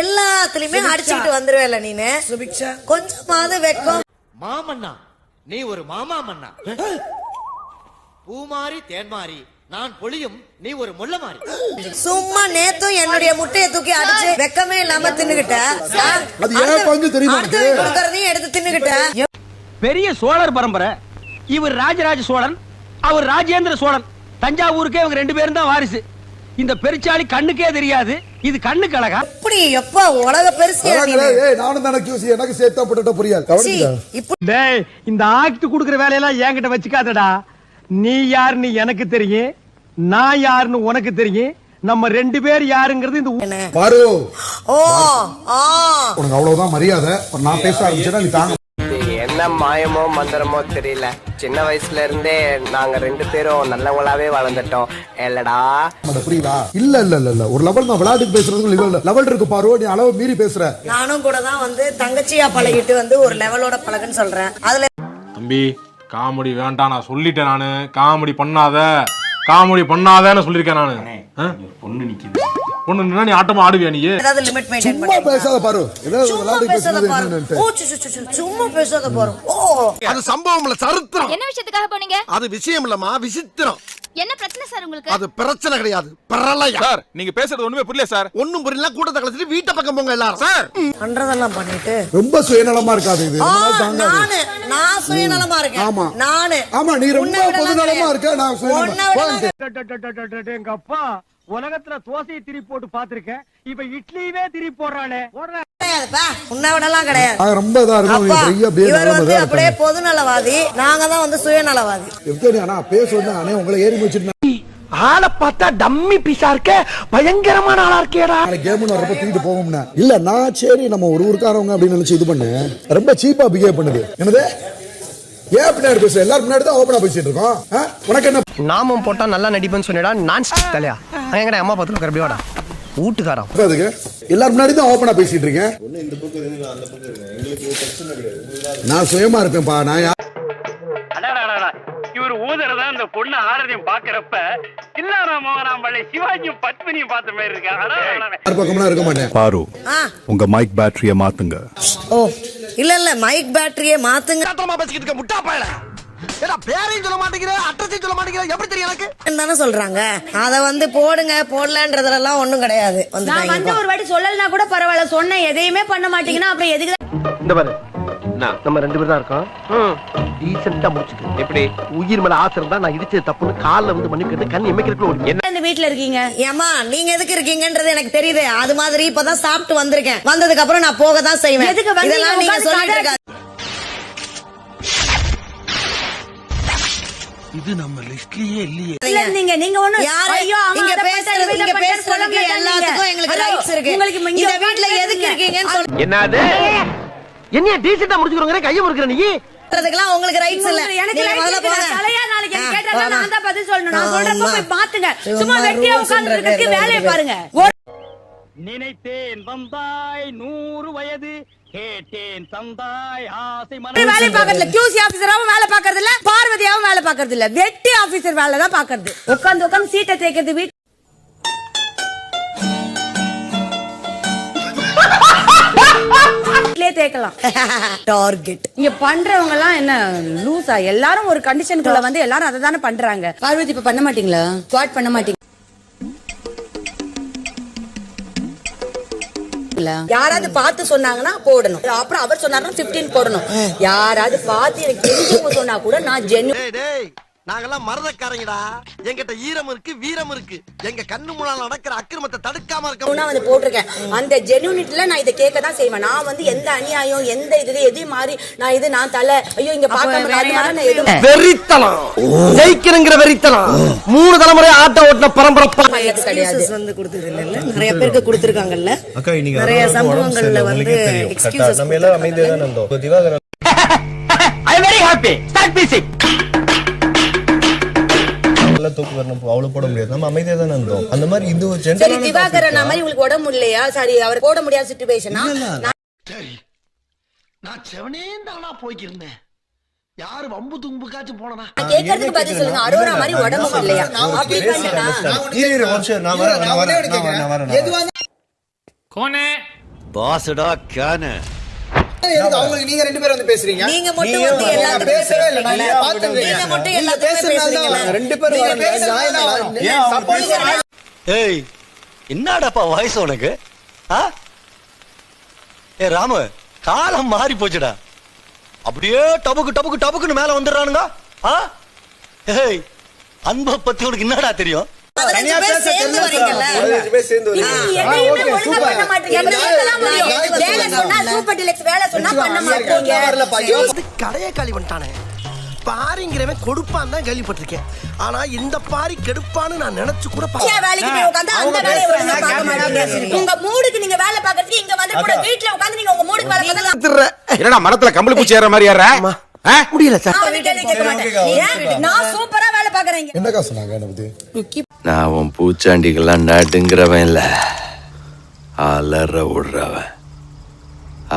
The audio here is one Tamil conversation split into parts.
எல்லாத்துலயுமே அடிச்சுக்கிட்டு வந்துருவேல நீனு. சுபிக்ஷா கொஞ்சமாவது வெக்கம். மாமன்னா நீ ஒரு மாமா மன்னா. பூமாரி தேன்மாரி நான் பொழியும் நீ ஒரு முள்ள மாறி. சும்மா நேத்தும் என்னுடைய முட்டையை தூக்கி அடிச்சு வெக்கமே இல்லாம தின்னுகிட்ட? கொடுக்கறதையும் எடுத்து தின்னுகிட்ட. பெரிய சோழர் பரம்பரை. இவர் ராஜராஜ சோழன் அவர் ராஜேந்திர சோழன். தஞ்சாவூருக்கே இவங்க ரெண்டு பேரும் தான் வாரிசு. இந்த பெருச்சாளி கண்ணுக்கே தெரியாது. இது கண்ணு கழகா இப்படி எப்ப உலக நானும் தானே QC, எனக்கு சேர்த்தா போட்டுட்டா புரியாது. இந்த ஆக்ட் குடுக்குற வேலையெல்லாம் என்கிட்ட வச்சுக்காதடா. நீ யாருன்னு எனக்கு தெரியும் நான் யாருன்னு உனக்கு தெரியும் நம்ம ரெண்டு பேர் யாருங்கிறது இந்த பாரு. ஓ உனக்கு அவ்வளவுதான் மரியாதை. நான் பேச ஆரம்பிச்சேன்னா நீ தாங்க என்ன மாயமோ மந்திரமோ தெரியல. சின்ன வயசுல இருந்தே நாங்க ரெண்டு பேரும் நல்லவங்களாவே வளர்ந்துட்டோம். இல்லடா. புரியுதா? இல்ல இல்ல இல்ல இல்ல. ஒரு லெவல் நான் விளையாட்டுக்கு பேசுறதுக்கு லெவல் இருக்கு பாரு நீ அளவு மீறி பேசுற. நானும் கூட தான் வந்து தங்கச்சியா பழகிட்டு வந்து ஒரு லெவலோட பழகுன்னு சொல்றேன். அதுல தம்பி காமெடி வேண்டாம் நான் சொல்லிட்டேன் நானு. காமெடி பண்ணாத. காமெடி பண்ணாதேன்னு சொல்லியிருக்கேன் நானு. ஆ? பொண்ணு நின்னா நீ ஆட்டமா ஆடுவியா நீ? ஏதாவது லிமிட் மெயின்டைன் சும்மா பண்ணி பேசாத பாரு. ஏதாவது பேசாத பாரு. ஓ சும்மா பேசாத பாரு. ஓ. அது சம்பவம்ல சரித்திரம். என்ன விஷயத்துக்காக போனீங்க? அது விஷயம் இல்லம்மா விசித்திரம். என்ன பிரச்சனை சார் உங்களுக்கு? அது பிரச்சனை கிடையாது. பிரளயம். சார் நீங்க பேசுறது ஒண்ணுமே புரியல சார். ஒண்ணும் புரியல கூட்டத்தை கலச்சிட்டு வீட்டை பக்கம் போங்க எல்லாரும். சார்! பண்றதெல்லாம் பண்ணிட்டு. ரொம்ப சுயநலமா இருக்காது இது. நானு நான் சுயநலமா இருக்கேன். ஆமா. நானு. ஆமா நீ ரொம்ப பொதுநலமா இருக்க நான் சுயநலமா எங்க அப்பா உலகத்துல தோசையை திரி போட்டு பாத்திருக்கேன் இப்ப இட்லியவே திரி போடுறானே அப்படியே. பொதுநலவாதி. நாங்க தான் வந்து சுயநலவாதி. ஆளை பார்த்தா டம்மி பீஸா இருக்க. பயங்கரமான ஆளா இருக்கேடா. கேம்னு வரப்ப தூக்கிட்டு போவோம்னா. இல்ல நான் சரி நம்ம ஒரு ஊருக்காரவங்க அப்படின்னு நினைச்சு இது பண்ணு. ரொம்ப சீப்பா பிஹேவ் பண்ணுது. என்னது? ஏன் பின்னாடி பேசுற எல்லாரும் முன்னாடி தான் ஓப்பனா பேசிட்டு இருக்கோம்? உனக்கு என்ன நாமம் போட்டா நல்லா நடிப்பேன்னு சொன்னடா நான் தலையா? அங்க எங்கடா அம்மா பத்துல இருக்கிற வாடா வீட்டுக்காரன் அதுக்கு. எல்லாரும் முன்னாடி தான் ஓப்பனா பேசிட்டு இருக்கேன். நான் சுயமா இருப்பேன்ப்பா. நான் யா- இவர் ஊதறதா அந்த பொண்ணு ஆரதியம் பாக்குறப்ப இல்லாரா மோகனாம்பள்ளி சிவாஜியும் பத்மினியும் பார்த்த மாதிரி இருக்கா? யார் பக்கம்லாம் இருக்க மாட்டேன். பாரு ஆ. உங்க மைக் பேட்டரிய மாத்துங்க. ஓ. இல்ல இல்ல மைக் பேட்டரியே மாத்துங்க. பேசிக்கிட்டு இருக்க முட்டா பயல. ஏடா பேரையும் சொல்ல மாட்டேங்கிற அட்ரஸையும் சொல்ல மாட்டேங்கிற எப்படி தெரியும் எனக்கு? தானே சொல்றாங்க. அத வந்து போடுங்க போடலன்றதுலாம் ஒண்ணும் கிடையாது. நான் வந்து ஒரு வாட்டி சொல்லலனா கூட பரவாயில்ல சொன்ன எதையுமே பண்ண மாட்டீங்கன்னா அப்புறம் எதுக்கு இந்த பாரு. நம்ம ரெண்டு பேரும் தான் இருக்கோம். டீசெண்டா முடிச்சுக்க. எப்படி? உயிர் மேல ஆசை இருந்தா நான் இடிச்சது தப்புன்னு கால்ல வந்து மன்னிப்பு கேட்டு கண் எமைக்கிறதுக்குள்ள ஒரு என்ன? இந்த வீட்ல இருக்கீங்க? ஏமா நீங்க எதுக்கு இருக்கீங்கன்றது எனக்கு தெரியுது. அது மாதிரி இப்பதான் சாப்பிட்டு வந்திருக்கேன். வந்ததுக்கு அப்புறம் நான் போக தான் செய்வேன். எதுக்கு வந்தீங்க? இதெல்லாம் நீங்க சொல்லிட்டு கதை- இருக்காது. இல்ல நீங்க நீங்க ஒண்ணு யாரு? ஐயோ இங்க பேசுறது இங்க இதை பேசுறதுக்கு எல்லாத்துக்கும் எங்களுக்கு. ரைட்ஸ் இருக்கு. உங்களுக்கு இந்த வீட்ல எதுக்கு. இருக்கீங்கன்னு என்னது? என்னைய டீசெண்டா முடிச்சுக்கிறோங்க கையை முறுக்கிற நீ? உங்களுக்கு ரைட்ஸ் இல்ல. எனக்கு. நான் தலையா நாளைக்கு கேட்டா. நான் தான் பதில் சொல்லணும். நான் சொல்றப்ப. போய் பாத்துங்க. சும்மா வெட்டியா உட்கார்ந்து இருக்கிறதுக்கு வேலையை பாருங்க. நினைத்தேன் வந்தாய் நூறு வயது. கேட்டேன் தந்தாய் ஆசை ஒரு வேலை பாக்குறது இல்ல QC ஆபீசராவும் வேலை பாக்குறது இல்ல பார்வதியாவும் வேலை பாக்குறது இல்ல வெட்டி ஆபீசர் வேலை தான் பாக்குறது உட்கார்ந்து உட்கார்ந்து சீட்டை தேய்க்கிறது வீட்லயே தேய்க்கலாம். டார்கெட் இங்க பண்றவங்க எல்லாம் என்ன லூசா எல்லாரும் ஒரு கண்டிஷனுக்குள்ள வந்து எல்லாரும் அதை தானே பண்றாங்க. பார்வதி இப்ப பண்ண மாட்டீங்களா? ஸ்குவாட் பண்ண மாட்டீங்க. யாராவது பார்த்து சொன்னாங்கன்னா போடணும். அப்புறம் அவர் சொன்னாருன்னா 15 போடணும். யாராவது பார்த்து எனக்கு தெரிஞ்சவங்க சொன்னா கூட நான் ஜெனு டேய் டேய். நாங்கெல்லாம் மரதக்காரங்கடா எங்கிட்ட ஈரம் இருக்கு வீரம் இருக்கு. எங்க கண்ணு முன்னால நடக்கிற அக்கிரமத்தை தடுக்காம இருக்க நான் வந்து போட்டிருக்கேன். அந்த ஜெனுனிட்டில நான் இதை கேட்க தான் செய்வேன். நான் வந்து எந்த அநியாயம் எந்த இது எதையும் மாறி நான் இது நான் தலை. ஐயோ இங்க பார்க்காம வேற அது மாதிரி நான் எதுவும் வெறித்தனம். ஜெயிக்கிறங்கிற வெறித்தனம். மூணு தலைமுறை ஆட்ட ஓட்டின பரம்பரை excuses வந்து கொடுத்தது இல்ல நிறைய பேருக்கு கொடுத்திருக்காங்கல்ல. நிறைய சம்பவங்கள்ல வந்து எக்ஸ்கியூசஸ் நம்ம எல்லாரும் அமைதியா தான் இருந்தோம். Divakaran I very happy start music தூக்கு வரணும் அவ்வளவு போட முடியாது. நம்ம அமைதியா தான் இருந்தோம். அந்த மாதிரி இது ஒரு சரி திவாகரன் மாதிரி உங்களுக்கு உடம்பு முடியலையா சரி அவர் போட முடியாத சுச்சுவேஷனா சரி. நான் செவனே தானா போய்க்கிருந்தேன். யாரு வம்பு தும்புக்காச்சும் போனனா நான் கேட்கறதுக்கு பதில் சொல்லுங்க. அரோரா மாதிரி உடம்பு முடியலையா அப்படி பண்ணா. கோனே. பாசுடா கேனு. அவங்களுக்கு நீங்க ரெண்டு பேரும் வந்து பேசுறீங்க? நீங்க மட்டும் வந்து எல்லாத்துக்கும் பேசவே இல்லை நான் நீங்க மட்டும்? ரெண்டு பேரும் ஏய் என்னடாப்பா வயசு உனக்கு? ஆ? ஏ ராமு காலம் மாறி போச்சுடா. அப்படியே டபுக்கு டபுக்கு டபுக்குன்னு மேல வந்துடுறானுங்க. ஆ? ஏய் அன்பை பத்தி உனக்கு என்னடா தெரியும்? பதினஞ்சு பேர் சேர்ந்து வரீங்கல்ல? இந்த எனக்கு இதெல்லாம் நியாயம் புரியும். நியாயத்தை வேலை சொல்லுங்க. சொன்னா சூப்பர் டீலக்ஸ் வேலை சொன்னா பண்ண மாட்டீங்க. வரலப்பா. கடையை காலி பண்ணிட்டானே. பாரிங்கிறவன் கொடுப்பான் தான் கேள்விப்பட்டிருக்கேன். ஆனா இந்த பாரி கெடுப்பான்னு நான் நினைச்சு கூட பார்க்கல. ஏன் வேலைக்கு போய் உட்கார்ந்து அந்த வேலையை ஒழுங்கா பார்க்க மாட்டீங்க? உங்க மூடுக்கு நீங்க வேலை பார்க்கறதுக்கு இங்க வந்து கூட வீட்டுல உட்கார்ந்து நீங்க உங்க மூடுக்கு வேலை பார்க்கலாம் என்னடா மரத்துல கம்பளி பூச்சி ஏற மாதிரி ஏற முடியல சார். நான் சூப்பரா வேலை என்னக்கா சொன்னாங்க என்னை பத்தி? நான் உன் பூச்சாண்டிக்கெல்லாம் நடுங்கிறவன் இல்ல. அலற விடுறவன்.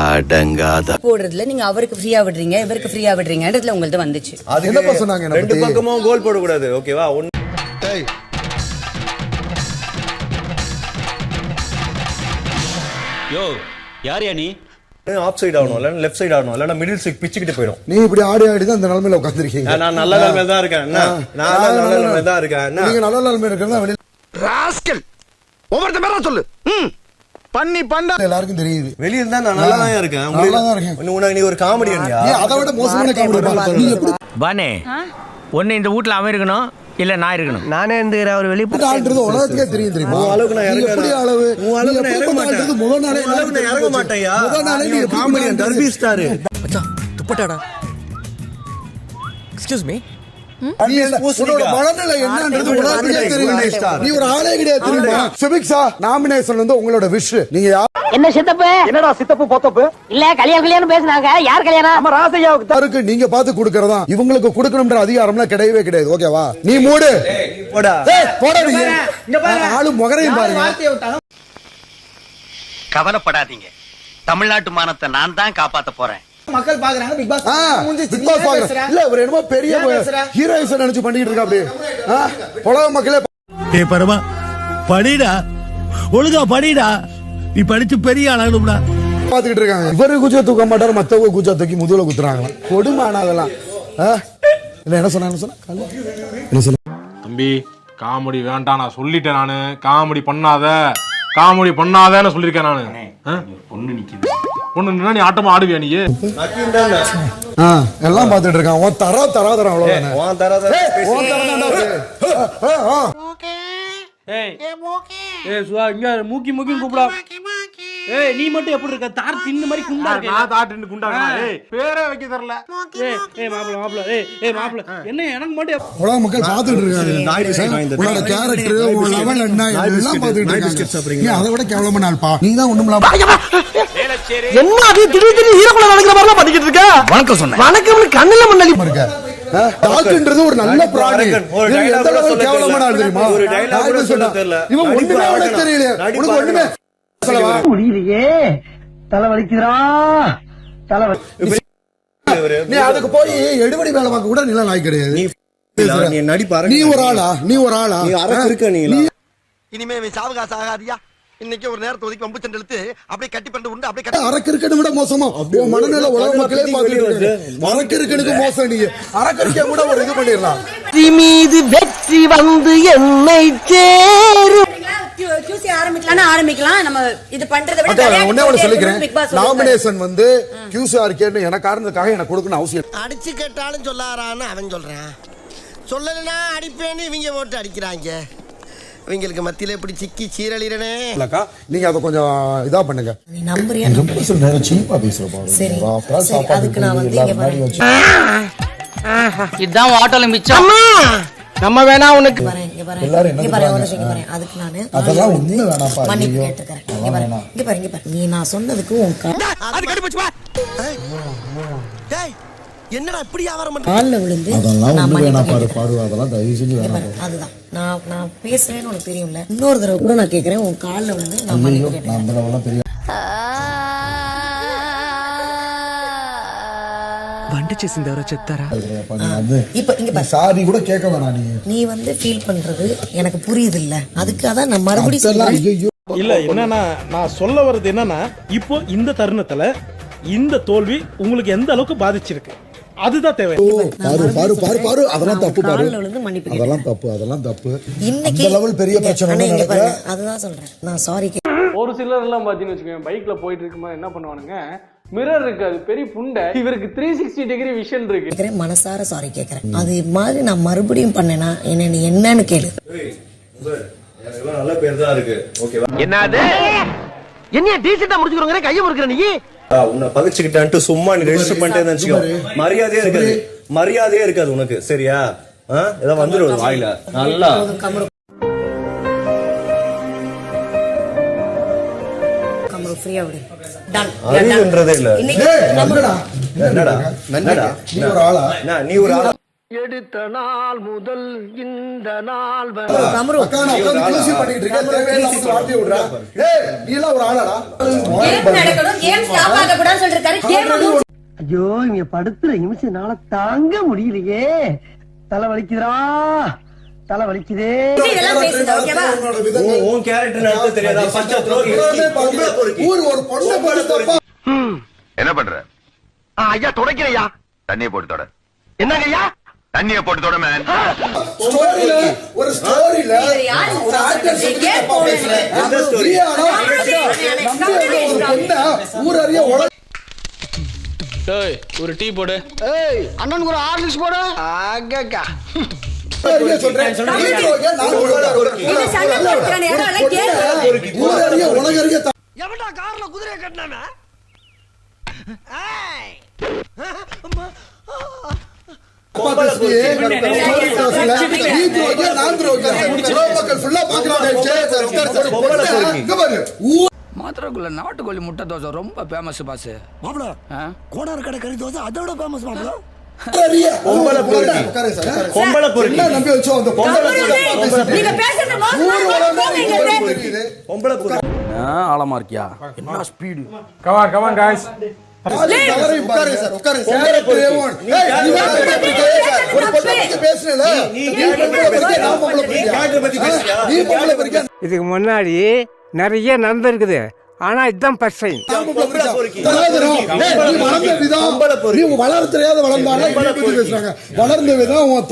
அடங்காத. போடுறதுல நீங்க அவருக்கு ஃப்ரீயா விடுறீங்க இவருக்கு ஃப்ரீயா விடுறீங்கன்றதுல உங்கள்ட்ட வந்துச்சு. என்னப்பா சொன்னாங்க என்னை ரெண்டு பத்தி? பக்கமும் கோல் போடக்கூடாது ஓகேவா ஒன்னு யோ யார் யா நீ? ஆஃப் சைடு ஆகணும் இல்லைன்னா லெஃப்ட் சைடு ஆகணும் இல்லைன்னா மிடில் சைடு பிச்சுக்கிட்டு போயிடும் நீ இப்படி ஆடி ஆடி தான் இந்த நிலைமையில உட்காந்துருக்கீங்க நான் நல்ல நிலைமையில தான் இருக்கேன்? நான் நல்ல நிலைமையில தான் இருக்கேன்? நீங்க நல்ல நிலைமை இருக்கிறதா வெளியில ராஸ்கல். ஒவ்வொருத்த மேல சொல்லு. ம். பண்ணி பண்ணா. எல்லாருக்கும் தெரியுது. வெளியில தான் நான் நல்லா தான் இருக்கேன். நல்லா தான் இருக்கேன். உனக்கு நீ ஒரு காமெடி அதை விட மோசமான காமெடி பானே ஒன்னு இந்த வீட்ல அவன் இருக்கணும் இல்ல நான் இருக்கணும். நானே இந்த அவர் வெளியே ஆள்றது உலகத்துக்கே தெரியும் தெரியுமா? உன் அளவுக்கு நான் இறங்க எப்படி அளவு? உன் அளவுக்கு நான் இறங்க மாட்டேன். முதல் நாளே உன் அளவுக்கு நான் இறங்க மாட்டேன்யா? முதல் நாளே நீ எப்படி காமெடி கொண்டாடுறது? டர்பி ஸ்டார் துப்பட்டாடா. எக்ஸ்கியூஸ் மீ உன்னோட மனநிலை என்னன்றது நீ ஒரு உலகத்துக்கே நாமினேஷன் தெரியும் ஸ்டார். நீ ஒரு ஆளே கிடையாது தெரியுமா? சுபிக்ஷா நாமினேஷன் வந்து உங்களோட விஷ் நீங்க யார்? என்ன சித்தப்பு? என்னடா சித்தப்பு பொத்தப்பு? இல்ல கல்யாணம் கல்யாணம் பேசுனாங்க. யார் கல்யாணம்? நம்ம ராசையாவுக்கு நீங்க பார்த்து கொடுக்கறதா? இவங்களுக்கு கொடுக்கணும்ன்ற அதிகாரம்லாம் கிடையவே கிடையாது. ஓகேவா நீ மூடு. போடா. போடா. ஆளு முகரையும் பாருங்க. கவலைப்படாதீங்க. தமிழ்நாட்டு மானத்தை நான் தான் காப்பாத்த போறேன். மக்கள் பாக்குறாங்க பிக் பாஸ் பிக் பாஸ் பாக்குறேன். இல்ல இவர் என்னமோ பெரிய ஹீரோயிஸ் நினைச்சு பண்ணிட்டு இருக்கா அப்படி ஆ, உலக மக்களே. டேய் பரமா படிடா ஒழுங்கா படிடா நீ படிச்சு பெரிய ஆளாகணும்டா பாத்துக்கிட்டு இருக்காங்க. இவரு குஜா தூக்க மாட்டாரு மத்தவங்க குஜா தூக்கி முதுகுல குத்துறாங்க கொடுமான அதெல்லாம் ஆ? இல்ல என்ன சொன்ன என்ன சொன்ன? என்ன சொன்ன? தம்பி காமெடி வேண்டாம் நான் சொல்லிட்டேன் நானு. காமெடி பண்ணாத. காமெடி பண்ணாதேன்னு சொல்லியிருக்கேன் நானு. பொண்ணு நிக்குது நின்னா நீ ஆட்டமா ஆடுவியா நீ? எல்லாம் பாத்துட்டு இருக்கான். உன் தரா தரா தரா அவ்வளவுதானே? உன் தர தர உன். ஏய். ஏய் சுவா இங்க மூக்கி மூக்கி கூப்பிடா. ஏய் நீ மட்டும் எப்படி இருக்க? தார் தின்னு மாதிரி குண்டா இருக்க. நான் குண்டாங்க ஏய் பேரே வைக்க தெரியல. ஏய் ஏய் மாப்பிள மாப்பிள ஏய் ஏய் என்ன எனக்கு மட்டும் உலக மக்கள் பாத்துட்டு இருக்காங்க. வாங்கி உன்னோட கேரக்டர் உன் லெவல் என்ன நாய் எல்லாம் பிஸ்கட். பாத்துட்டு இருக்காங்க? நீ அதை விட கேவலமான ஆள்பா நீ தான் என்ன அது? திடீர் திடீர் ஹீரோக்குள்ள நடக்கிற மாதிரி பண்ணிக்கிட்டு இருக்க? வணக்கம் சொன்னேன். வணக்கம் கண்ணுல மண்ணலி இருக்க ஒரு நல்ல பிராணி. அரக்கன். ஒரு இவன் dialogue எந்த கூட அளவுக்கு சொல்ல கேவலமான ஆள் தெரியல. தெரியுமா? ஒரு dialogue நான் கூட என்ன சொல்ல சொன்னேன்? தெரியல. இவன் நடிப்பு ஒண்ணுமே அவனுக்கு அரக்கன். தெரியல நடிப்பு உனக்கு ஒண்ணுமே சொல்லவா? முடியலையே தலை வலிக்குதுடா தலை நீ அதுக்கு போய் எடுபடி வேலை பார்க்க கூட நில நாய் கிடையாது. நீ நீ நடிப்பு அரக்கன். நீ ஒரு ஆளா? நீ ஒரு ஆளா? நீ அரக்கு இருக்க நீ இனிமே சாவகாசம் ஆகாதியா? இன்னைக்கு ஒரு நேரத்தை ஒதுக்கி வம்பு சண்டை இழுத்து அப்படியே கட்டி பண்ணி உண்டு அப்படியே கட்டி அரக்கு இருக்கணும் விட மோசமா உன் மனநிலை உலக மக்களே பார்த்துட்டு இருக்காங்க அரக்கு இருக்கனுக்கு மோசம் நீ அரக்கரிக்க கூட ஒரு இது பண்ணிடலாம். மீது வெற்றி வந்து என்னை சேரும். நாமினேஷன் வந்து கியூசிஆர்கேன்னு எனக்கு காரணத்துக்காக எனக்கு கொடுக்கணும் அவசியம். அடிச்சு கேட்டாலும் சொல்லாரான்னு அவன் சொல்றான். சொல்லலைன்னா அடிப்பேன்னு இவங்க போட்டு அடிக்கிறாங்க. இவங்களுக்கு மத்தியில இப்படி சிக்கி சீரழிறனே இல்லக்கா நீங்க அதை கொஞ்சம் இதா பண்ணுங்க நீ நம்புறியா ரொம்ப பேசுற நேரம் சீப்பா பேசுற சரி. பாரு சரி, அதுக்கு நான் வந்து இங்க வரேன். வச்சு இதான் ஆட்டோல மிச்சம் நம்ம வேணா உனக்கு. அதுக்கு நானு அதெல்லாம் மன்னிப்பு. கேட்டுக்கிறேன். இங்க பாரு, இங்க பாரு. நீ நான் சொன்னதுக்கு உன் கா- அது கடி போச்சு டேய் என்னடா இப்படி வியாபாரம் பண்ற கால்ல விழுந்து அதெல்லாம் நான் ஒண்ணு வேணாம் பாரு. பாரு அதெல்லாம் தயவு செஞ்சு வேணாம் அதுதான். நான் நான் பேசுறேன்னு உனக்கு தெரியும்ல. இன்னொரு தடவை கூட நான் கேக்குறேன் உன் கால்ல விழுந்து நான் மன்னிப்பு கேட்டேன் நான் அந்த லெவல்லாம் பெரிய வண்டிச்சு சிந்தவர செத்தாரா? கிடையாதுப்பா. நீ வந்து இப்ப இங்க பாரு. சாரி கூட கேட்க வேணாம் நீ. நீ வந்து ஃபீல் பண்றது எனக்கு புரியுது இல்ல அதுக்காக நான் மறுபடியும் இல்ல என்னன்னா நான் சொல்ல வர்றது என்னன்னா இப்போ இந்த தருணத்துல இந்த தோல்வி உங்களுக்கு எந்த அளவுக்கு பாதிச்சிருக்கு? அதுதான் தேவை. பாரு பாரு பாரு பாரு அதெல்லாம் தப்பு பாரு. அதெல்லாம் தப்பு அதெல்லாம் தப்பு. இன்னைக்கு லெவல் பெரிய பிரச்சனை. அதுதான் சொல்றேன். நான் சாரி ஒரு சிலர் எல்லாம் பாத்தீங்கன்னு வச்சுக்கோங்க பைக்ல போயிட்டு இருக்கும்போது என்ன பண்ணுவானுங்க? மிரர் இருக்காது பெரிய புண்டை. இவருக்கு த்ரீ சிக்ஸ்டி டிகிரி விஷன் இருக்கு. கேக்குறேன் மனசார சாரி கேக்குறேன். அது மாதிரி நான் மறுபடியும் பண்ணேனா என்ன நீ என்னன்னு கேளு. எல்லாம் நல்ல பேர் தான் இருக்கு. ஓகேவா? என்னது? என்ன டீசெண்டா முடிச்சுக்கிறோங்க கையை முறுக்கிற நீ? உன்னை பகிச்சுக்கிட்டான்ட்டு சும்மா நீ ரெஜிஸ்டர் பண்ணிட்டே நினைச்சுக்கோ மரியாதையே இருக்காது. மரியாதையே இருக்காது உனக்கு. சரியா? ஆ? ஏதோ வந்துடும் வாயில. நல்லா. கமரு ஃப்ரீயா விடு. டன் அறிவுன்றதே இல்ல. என்னடா? என்னடா? நீ ஒரு ஆளா? நீ ஒரு ஆளா? எடுத்த நாள் முதல் இந்த நாள் ஐயோ இங்க படுத்துற நிமிஷம்னால தாங்க முடியலையே. தலை வலிக்குதுடா. தலை வலிக்குதே. உன் கேரக்டர் தெரியாதா? என்ன பண்ற? ஆ, ஐயா துடைக்கிறையா தண்ணிய போட்டு தொட. என்னங்க ஐயா? தண்ணிய போட்டு தொட மேன் ஸ்டோரியில ஒரு ஸ்டோரியில ஒரு ஆக்டர் நம்பி வந்த ஒரு பொண்ணை ஊர் அறிய உலக ஒரு டீ போடு. ஏய் அண்ணனுக்கு ஒரு ஆர்லிக்ஸ் போடு. ஆகக்கா. எவன்டா கார்ல குதிரையை கட்டினானே மாத்திரக்குள்ள நாட்டுக்கோழி முட்டை தோசை ரொம்ப ஃபேமஸ் பாஸ் மாப்பிள கோடார் கடை கறி தோசை அதோட ஃபேமஸ் மாப்பிள. ஆழமா இருக்கியா என்ன ஸ்பீடு கமான் கமான் காய்ஸ் இதுக்கு முன்னாடி நிறைய நடந்திருக்குது. ஆனா இதுதான் நீ வளர்ந்த விதம்,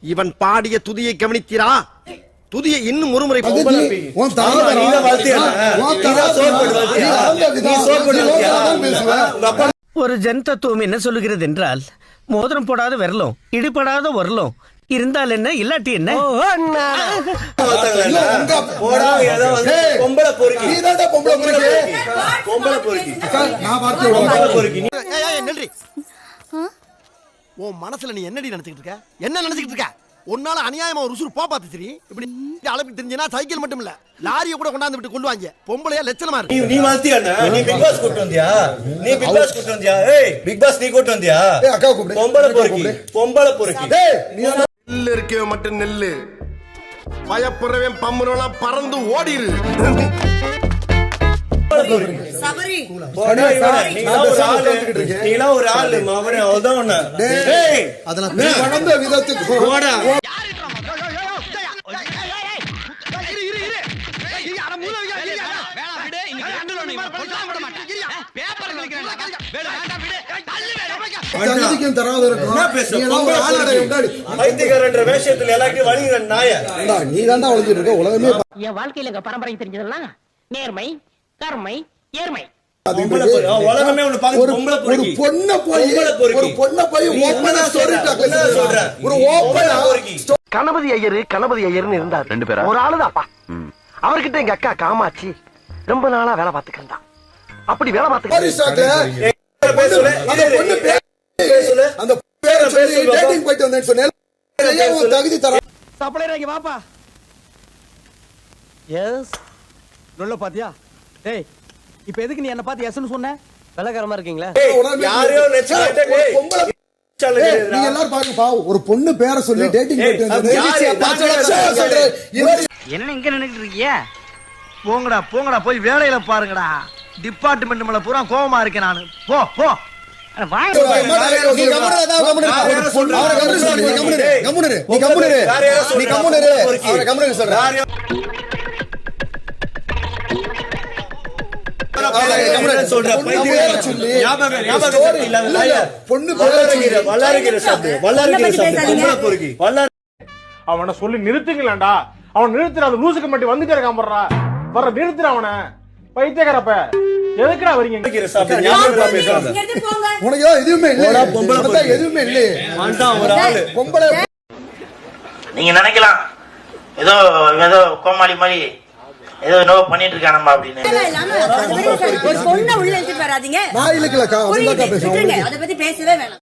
இவன் பாடிய துதியை கவனித்தீரா? துதியை இன்னும். உங்க அப்பா ஒரு ஜன் தத்துவம் என்ன சொல்லுகிறது என்றால் மோதிரம் போடாத விரலும் இடிபடாத உரலும் இருந்தால் என்ன இல்லாட்டி என்ன? நன்றி உன் மனசுல நீ என்னடி நினைச்சுக்கிட்டு இருக்க? என்ன நினைச்சுக்கிட்டு இருக்க? உன்னால அநியாயமா ஒரு உசுறு போ பார்த்து சரி இப்படி அளவுக்கு தெரிஞ்சனா சைக்கிள் மட்டும் இல்ல. லாரியை கூட கொண்டாந்து விட்டு கொள்வாங்க பொம்பளையா லட்சணமா நீ இருக்கு நீ அண்ணா? நீ பிக் பாஸ் கூட்டு வந்தியா? நீ பிக் பாஸ் கூட்டு வந்தியா? ஏய் பிக் பாஸ் நீ கூட்டு வந்தியா? ஏய், அக்காவை கூப்பிடு. பொம்பளை பொறுக்கி. பொம்பளை பொறுக்கி. டேய், நீ தான்டா நெல்லு இருக்கவன் மட்டும் நெல்லு. பயப்படுறவன் பம்புறவன் பறந்து ஓடிரு. ஒரு ஆளு. உன்னை. டேய், அதெல்லாம் நீ வளர்ந்த விதத்துக்கு போடா. தகுதிக்கும் தராத இருக்கும்? நீ தான்டா வளர்ந்துட்டு இருக்க? உலகமே என் வாழ்க்கையில எங்க பரம்பரை தெரிஞ்சதெல்லாம் நேர்மை கருமை ஏர்மை உலகமே ஒரு. பொண்ணை போய். ஒரு பொண்ணை போய் ஓப்பனா? ஒரு ஓப்பனா. கணபதி ஐயர் கணபதி ஐயர்னு இருந்தார். ரெண்டு பேரா? ஒரு ஆளுதாப்பா அவர்கிட்ட எங்க அக்கா காமாட்சி ரொம்ப நாளா வேலை பார்த்துக்கிறா அப்படி வேலை ஸ்டோரி பார்த்துக்க டாக்ல பேர் பேர் சொல்லு. அந்த பேர் போயிட்டு வந்தேன்னு சொன்னேன். தகுதி தர சப்ளையர் இங்க வாப்பா. எஸ் நுள்ள பாத்தியா? டேய் இப்போ எதுக்கு நீ என்ன பார்த்து எஸ்னு சொன்ன? வெள்ளக்காரமா இருக்கீங்களா? யாரையோ. நீங்க எல்லாரும் பாருங்கப்பா ஒரு பொண்ணு பேரை சொல்லி டேட்டிங் என்ன இங்க நின்னுட்டு இருக்கியா? போங்கடா போங்கடா போய் வேலையில பாருங்கடா. டிபார்ட்மெண்ட் மேல பூரா கோவமா இருக்கேன் நானு. போ போ. நீ கம்முனு இரு, அதான் கம்முனு அவனை சொல்லி நிறுத்துங்களேன்டா. அவன் நிறுத்துற அந்த லூசுக்கு மட்டும் வந்துட்டே இருக்கான் போடுறா வர்ற நிறுத்துற அவனை. பைத்தியக்காரப்ப. எதுக்குடா வரீங்க? உனக்கு எதுவுமே இல்லையே. போடா, பொம்பளை. எதுவுமே இல்லையே. அவன்தான் ஒரு ஆளு. பொம்பளை நீங்க நினைக்கலாம். ஏதோ ஏதோ கோமாளி மாதிரி ஏதோ என்னவோ பண்ணிட்டு இருக்கானம்மா அப்படின்னு ஒரு பொண்ணை உள்ள நான் இழுக்கலக்கா அதை பத்தி பேசவே வேணாம்.